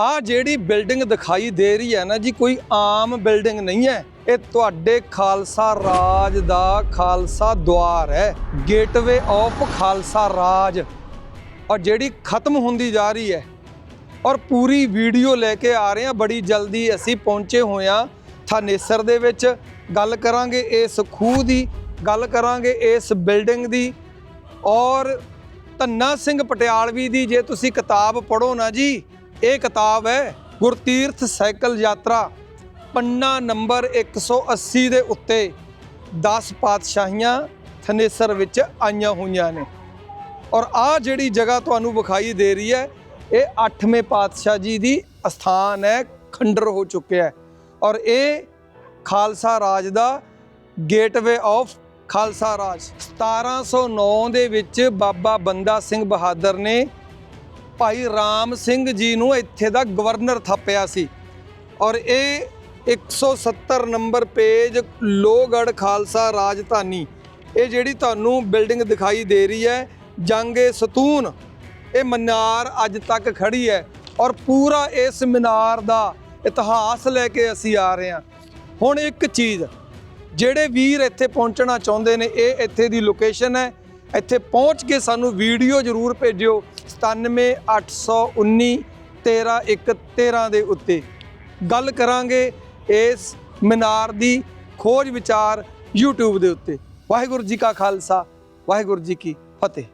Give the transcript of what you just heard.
ਆ ਜਿਹੜੀ ਬਿਲਡਿੰਗ ਦਿਖਾਈ ਦੇ ਰਹੀ ਹੈ ਨਾ ਜੀ, ਕੋਈ ਆਮ ਬਿਲਡਿੰਗ ਨਹੀਂ ਹੈ। ਇਹ ਤੁਹਾਡੇ ਖਾਲਸਾ ਰਾਜ ਦਾ ਖਾਲਸਾ ਦੁਆਰ ਹੈ। ਗੇਟਵੇ ਆਫ ਖਾਲਸਾ ਰਾਜ। ਔਰ ਜਿਹੜੀ ਖਤਮ ਹੁੰਦੀ ਜਾ ਰਹੀ ਹੈ। ਔਰ ਪੂਰੀ ਵੀਡੀਓ ਲੈ ਕੇ ਆ ਰਹੇ ਹਾਂ। ਬੜੀ ਜਲਦੀ ਅਸੀਂ ਪਹੁੰਚੇ ਹੋਏ ਹਾਂ ਥਾਨੇਸਰ ਦੇ ਵਿੱਚ। ਗੱਲ ਕਰਾਂਗੇ ਇਸ ਖੂਹ ਦੀ, ਗੱਲ ਕਰਾਂਗੇ ਇਸ ਬਿਲਡਿੰਗ ਦੀ। ਔਰ ਧੰਨਾ ਸਿੰਘ ਪਟਿਆਲਵੀ ਦੀ, ਜੇ ਤੁਸੀਂ ਕਿਤਾਬ ਪੜ੍ਹੋ ਨਾ ਜੀ ਇਹ ਕਿਤਾਬ ਹੈ ਗੁਰਤੀਰਥ ਸਾਈਕਲ ਯਾਤਰਾ, ਪੰਨਾ ਨੰਬਰ 180 ਦੇ ਉੱਤੇ 10 ਪਾਤਸ਼ਾਹੀਆਂ ਥਨੇਸਰ ਵਿੱਚ ਆਈਆਂ ਹੋਈਆਂ ਨੇ। ਔਰ ਆ ਜਿਹੜੀ ਜਗ੍ਹਾ ਤੁਹਾਨੂੰ ਵਿਖਾਈ ਦੇ ਰਹੀ ਹੈ, ਇਹ 8ਵੇਂ ਪਾਤਸ਼ਾਹ ਜੀ ਦੀ ਅਸਥਾਨ ਹੈ, ਖੰਡਰ ਹੋ ਚੁੱਕਿਆ ਹੈ। ਔਰ ਇਹ ਖਾਲਸਾ ਰਾਜ ਦਾ ਗੇਟਵੇ ਆਫ ਖਾਲਸਾ ਰਾਜ। 1709 ਦੇ ਵਿੱਚ ਬਾਬਾ ਬੰਦਾ ਸਿੰਘ ਬਹਾਦਰ ਨੇ ਭਾਈ ਰਾਮ ਸਿੰਘ ਜੀ ਨੂੰ ਇੱਥੇ ਦਾ ਗਵਰਨਰ ਥਾਪਿਆ ਸੀ। ਔਰ ਇਹ 170 ਨੰਬਰ ਪੇਜ ਲੋਹਗੜ੍ਹ ਖਾਲਸਾ ਰਾਜਧਾਨੀ, ਇਹ ਜਿਹੜੀ ਤੁਹਾਨੂੰ ਬਿਲਡਿੰਗ ਦਿਖਾਈ ਦੇ ਰਹੀ ਹੈ, ਜੰਗੇ ਸਤੂਨ, ਇਹ ਮਨਾਰ ਅੱਜ ਤੱਕ ਖੜੀ ਹੈ ਔਰ ਪੂਰਾ ਇਸ ਮਨਾਰ ਦਾ ਇਤਿਹਾਸ ਲੈ ਕੇ ਅਸੀਂ ਆ ਰਹੇ ਹਾਂ। ਹੁਣ ਇੱਕ ਚੀਜ਼, ਜਿਹੜੇ ਵੀਰ ਇੱਥੇ ਪਹੁੰਚਣਾ ਚਾਹੁੰਦੇ ਨੇ, ਇਹ ਇੱਥੇ ਦੀ ਲੋਕੇਸ਼ਨ ਹੈ। ਇੱਥੇ ਪਹੁੰਚ ਕੇ ਸਾਨੂੰ ਵੀਡੀਓ ਜ਼ਰੂਰ ਭੇਜਿਓ। 97819 13113 ਦੇ ਉੱਤੇ। ਗੱਲ ਕਰਾਂਗੇ ਇਸ ਮਨਾਰ ਦੀ ਖੋਜ ਵਿਚਾਰ YouTube ਦੇ ਉੱਤੇ। ਵਾਹਿਗੁਰੂ ਜੀ ਕਾ ਖਾਲਸਾ, ਵਾਹਿਗੁਰੂ ਜੀ ਕੀ ਫਤਿਹ।